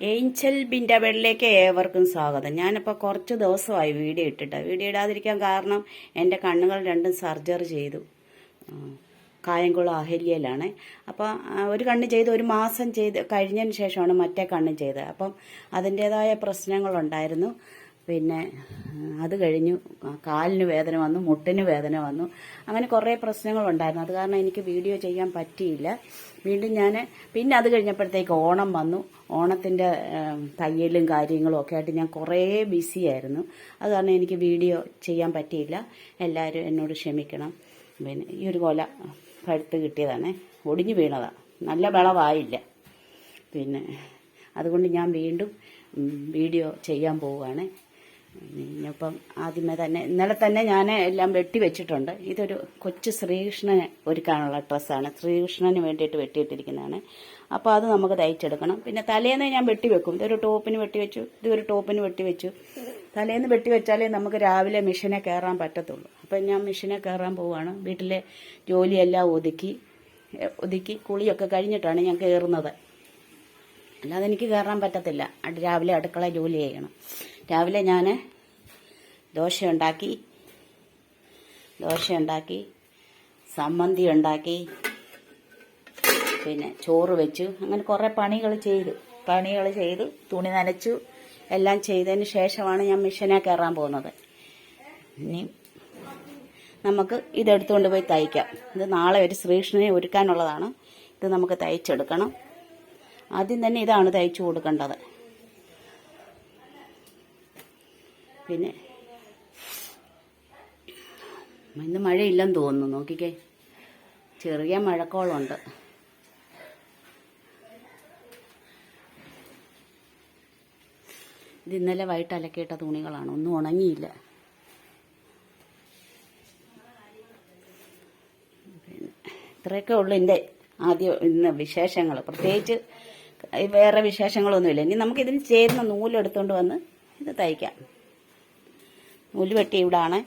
Angel ബിന്റെ വെള്ളിലേക്ക് ഏവർക്കും സ്വാഗതം. ഞാനിപ്പോൾ കുറച്ച് ദിവസമായി വീഡിയോ ഇട്ടിട്ട്. വീഡിയോ ഇടാതിരിക്കാൻ കാരണം എന്റെ കണ്ണുകൾ രണ്ടും സർജറി ചെയ്തു. കായംകുളം അഹല്യയിലാണ്. അപ്പോൾ ഒരു കണ്ണ് ചെയ്ത് ഒരു മാസം ചെയ്ത് കഴിഞ്ഞതിന് ശേഷമാണ് മറ്റേ കണ്ണ് ചെയ്തത്. അപ്പം അതിന്റേതായ പ്രശ്നങ്ങളുണ്ടായിരുന്നു. പിന്നെ അത് കഴിഞ്ഞു കാലിന് വേദന വന്നു മുട്ടിന് വേദന വന്നു. അങ്ങനെ കുറേ പ്രശ്നങ്ങളുണ്ടായിരുന്നു. അത് കാരണം എനിക്ക് വീഡിയോ ചെയ്യാൻ പറ്റിയില്ല. വീണ്ടും ഞാൻ പിന്നെ അത് കഴിഞ്ഞപ്പോഴത്തേക്ക് ഓണം വന്നു. ഓണത്തിന്റെ തയ്യലും കാര്യങ്ങളും ഒക്കെ ആയിട്ട് ഞാൻ കുറേ ബിസി ആയിരുന്നു. അത് കാരണം എനിക്ക് വീഡിയോ ചെയ്യാൻ പറ്റിയില്ല. എല്ലാവരും എന്നോട് ക്ഷമിക്കണം. പിന്നെ ഈ ഒരു കൊല പഴുത്ത് കിട്ടിയതാണ്. ഒടിഞ്ഞു വീണതാണ് നല്ല വിളവായില്ല. പിന്നെ അതുകൊണ്ട് ഞാൻ വീണ്ടും വീഡിയോ ചെയ്യാൻ പോവുകയാണ്. ഇനിയിപ്പം ആദ്യമേ തന്നെ ഇന്നലെ തന്നെ ഞാൻ എല്ലാം വെട്ടി വെച്ചിട്ടുണ്ട്. ഇതൊരു കൊച്ചു ശ്രീകൃഷ്ണന് ഒരുക്കാനുള്ള ഡ്രസ്സാണ്. ശ്രീകൃഷ്ണന് വേണ്ടിയിട്ട് വെട്ടിയിട്ടിരിക്കുന്നതാണ്. അപ്പോൾ അത് നമുക്ക് തയ്ച്ചെടുക്കണം. പിന്നെ തലേന്ന് ഞാൻ വെട്ടി വെക്കും. ഇതൊരു ടോപ്പിന് വെട്ടി വെച്ചു. ഇതൊരു ടോപ്പിന് വെട്ടി വെച്ചു. തലേന്ന് വെട്ടി വെച്ചാലേ നമുക്ക് രാവിലെ മിഷനെ കയറാൻ പറ്റത്തുള്ളൂ. അപ്പം ഞാൻ മിഷനെ കയറാൻ പോവുകയാണ് വീട്ടിലെ ജോലിയെല്ലാം ഒതുക്കി ഒതുക്കി കുളിയൊക്കെ കഴിഞ്ഞിട്ടാണ് ഞാൻ കയറുന്നത്. അല്ലാതെ എനിക്ക് കയറാൻ പറ്റത്തില്ല. രാവിലെ അടുക്കള ജോലി ചെയ്യണം. രാവിലെ ഞാൻ ദോശ ഉണ്ടാക്കി ദോശ ഉണ്ടാക്കി സമ്മന്തി ഉണ്ടാക്കി പിന്നെ ചോറ് വെച്ചു. അങ്ങനെ കുറേ പണികൾ ചെയ്തു. പണികൾ ചെയ്തു. തുണി നനച്ചു. എല്ലാം ചെയ്തതിന് ശേഷമാണ് ഞാൻ മിഷനെ കയറാൻ പോകുന്നത്. ഇനി നമുക്ക് ഇതെടുത്തുകൊണ്ട് പോയി തയ്ക്കാം. ഇത് നാളെ ഒരു ശ്രീകൃഷ്ണനെ ഒരുക്കാനുള്ളതാണ്. ഇത് നമുക്ക് തയ്ച്ചെടുക്കണം. ആദ്യം തന്നെ ഇതാണ് തയ്ച്ചു കൊടുക്കേണ്ടത്. പിന്നെ ഇന്ന് മഴയില്ലെന്ന് തോന്നുന്നു. നോക്കിക്കേ. ചെറിയ മഴക്കോളുണ്ട്. ഇത് ഇന്നലെ വൈകിട്ട് അലക്കിയിട്ട തുണികളാണ്. ഒന്നും ഉണങ്ങിയില്ല. ഇത്രയൊക്കെ ഉള്ളു എന്റെ ആദ്യ ഇന്ന് വിശേഷങ്ങൾ. പ്രത്യേകിച്ച് വേറെ വിശേഷങ്ങളൊന്നുമില്ല. ഇനി നമുക്ക് ഇതിന് ചേരുന്ന നൂലെടുത്തുകൊണ്ട് വന്ന് ഇത് തയ്ക്കാം. നൂൽ വെട്ടി ഇവിടാണ്.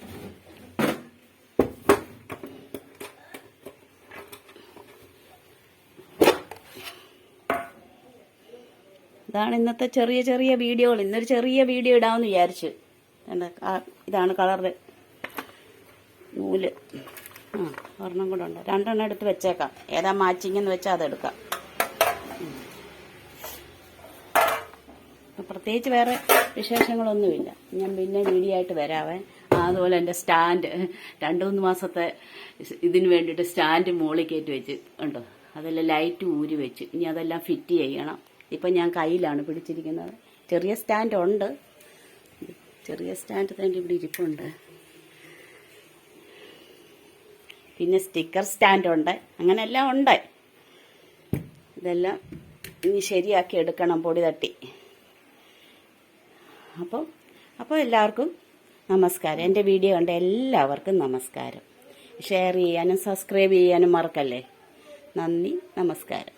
ഇതാണ് ഇന്നത്തെ ചെറിയ ചെറിയ വീഡിയോകൾ. ഇന്നൊരു ചെറിയ വീഡിയോ ഇടാമെന്ന് വിചാരിച്ചു? ഇതാണ് കളറ് നൂൽ. ആ ഒരെണ്ണം കൂടെ ഉണ്ട്. രണ്ടെണ്ണം എടുത്ത് വെച്ചേക്കാം. ഏതാ മാച്ചിങ് എന്ന് വെച്ചാൽ അതെടുക്കാം. പ്രത്യേകിച്ച് വേറെ വിശേഷങ്ങളൊന്നുമില്ല. ഞാൻ പിന്നെ വീഡിയോ ആയിട്ട് വരാവേ. അതുപോലെ എന്റെ സ്റ്റാൻഡ്. രണ്ട് മൂന്ന് മാസത്തെ ഇതിന് വേണ്ടിയിട്ട് സ്റ്റാൻഡ് മുകളിൽ കയറ്റി വെച്ച്. ഉണ്ടോ അതെല്ലാം ലൈറ്റ് ഊരി വെച്ച്. ഇനി അതെല്ലാം ഫിറ്റ് ചെയ്യണം. ഇപ്പം ഞാൻ കയ്യിലാണ് പിടിച്ചിരിക്കുന്നത്. ചെറിയ സ്റ്റാൻഡ് ഉണ്ട്. ചെറിയ സ്റ്റാൻഡ് തന്നെ ഇവിടെ ഇരിപ്പുണ്ട്. പിന്നെ സ്റ്റിക്കർ സ്റ്റാൻഡ് ഉണ്ട്. അങ്ങനെ എല്ലാം ഉണ്ട്. ഇതെല്ലാം ഇനി ശരിയാക്കി എടുക്കണം പൊടി തട്ടി. അപ്പോൾ അപ്പോൾ എല്ലാവർക്കും നമസ്കാരം. എന്റെ വീഡിയോ കണ്ട എല്ലാവർക്കും നമസ്കാരം. ഷെയർ ചെയ്യാനും സബ്സ്ക്രൈബ് ചെയ്യാനും മറക്കല്ലേ? നന്ദി നമസ്കാരം.